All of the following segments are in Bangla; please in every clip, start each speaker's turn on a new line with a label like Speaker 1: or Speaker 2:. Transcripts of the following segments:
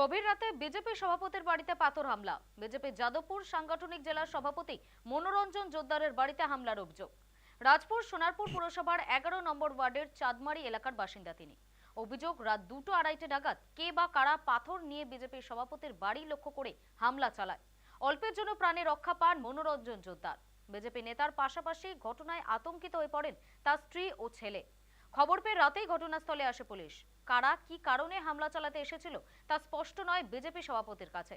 Speaker 1: গভীর রাতে বিজেপি সভাপতির বাড়িতে পাথর হামলা। বিজেপি যাদবপুর সাংগঠনিক জেলার সভাপতি মনোরঞ্জন জোদ্দারের বাড়িতে হামলার অভিযোগ। রাজপুর সোনারপুর পুরসভার এগারো নম্বর ওয়ার্ডের চাঁদমারি এলাকার বাসিন্দা তিনি। অভিযোগ, রাত দুটো আড়াইটে নাগাদ কে বা কারা পাথর নিয়ে বিজেপির সভাপতির বাড়ি লক্ষ্য করে হামলা চালায়। অল্পের জন্য প্রাণে রক্ষা পান মনোরঞ্জন জোদ্দার। বিজেপি নেতার পাশাপাশি ঘটনায় আতঙ্কিত হয়ে পড়েন তার স্ত্রী ও ছেলে। খবর পেয়ে রাতেই ঘটনাস্থলে আসে পুলিশ। কারা কি কারণে হামলা চালাতে এসেছিল তা স্পষ্ট নয় বিজেপি সভাপতির কাছে।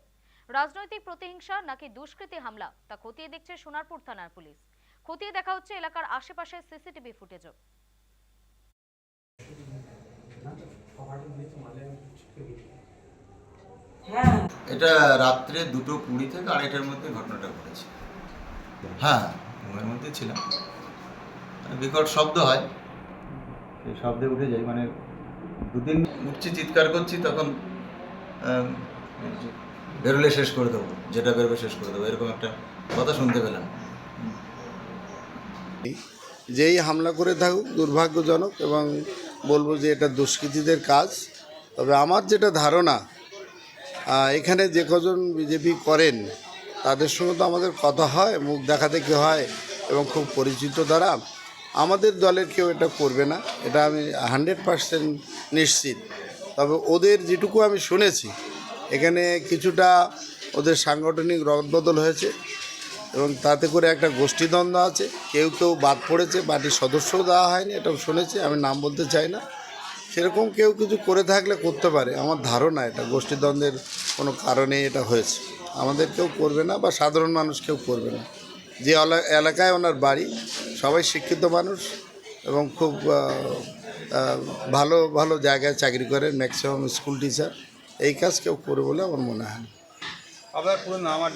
Speaker 1: রাজনৈতিক প্রতিহিংসা নাকি দুষ্কৃতী হামলা তা খতিয়ে দেখছে সোনারপুর থানার পুলিশ। খতিয়ে দেখা হচ্ছে এলাকার আশেপাশে সিসিটিভি ফুটেজও।
Speaker 2: এটা রাত্রে দুটো কুড়ি থেকে আড়াইটার মধ্যে ঘটনাটা ঘটেছে। হ্যাঁ ঘুমের মধ্যে ছিলাম। মানে বিকট শব্দ হয়। সেই শব্দে উঠে যাই মানে দুদিন উঠছি, চিৎকার করছি, তখন বেরোলে শেষ করে দেবো, যেটা বেরোবে শেষ করে দেবো, এরকম একটা কথা শুনতে পেলাম।
Speaker 3: যেই হামলা করে থাকুক, দুর্ভাগ্যজনক, এবং বলব যে এটা দুষ্কৃতীদের কাজ, তবে আমার যেটা ধারণা এখানে যে কজন বিজেপি করেন, তাদের সঙ্গে তো আমাদের কথা হয়, মুখ দেখা দেখি হয়, এবং খুব পরিচিত দ্বারা আমাদের দলের কেউ এটা করবে না, এটা আমি হান্ড্রেড পার্সেন্ট নিশ্চিত। তবে ওদের যেটুকু আমি শুনেছি, এখানে কিছুটা ওদের সাংগঠনিক রদবদল হয়েছে এবং তাতে করে একটা গোষ্ঠীদ্বন্দ্ব আছে। কেউ কেউ বাদ পড়েছে, বাড়ির সদস্যও দেওয়া হয়নি, এটাও শুনেছি, আমি নাম বলতে চাই না। সেরকম কেউ কিছু করে থাকলে করতে পারে, আমার ধারণা এটা, গোষ্ঠীদ্বন্দ্বের কোনো কারণে এটা হয়েছে। আমাদের কেউ করবে না বা সাধারণ মানুষ কেউ করবে না। যে এলা- এলাকায় ওনার বাড়ি সবাই শিক্ষিত মানুষ এবং খুব ভালো ভালো জায়গায় চাকরি করে ম্যাক্সিমাম স্কুল টিচার এই কাজ কেউ করে বলে আমার মনে হয়
Speaker 4: আপনার পুরো নাম আর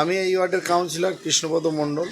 Speaker 3: আমি এই ওয়ার্ডের কাউন্সিলর কৃষ্ণপদ মণ্ডল।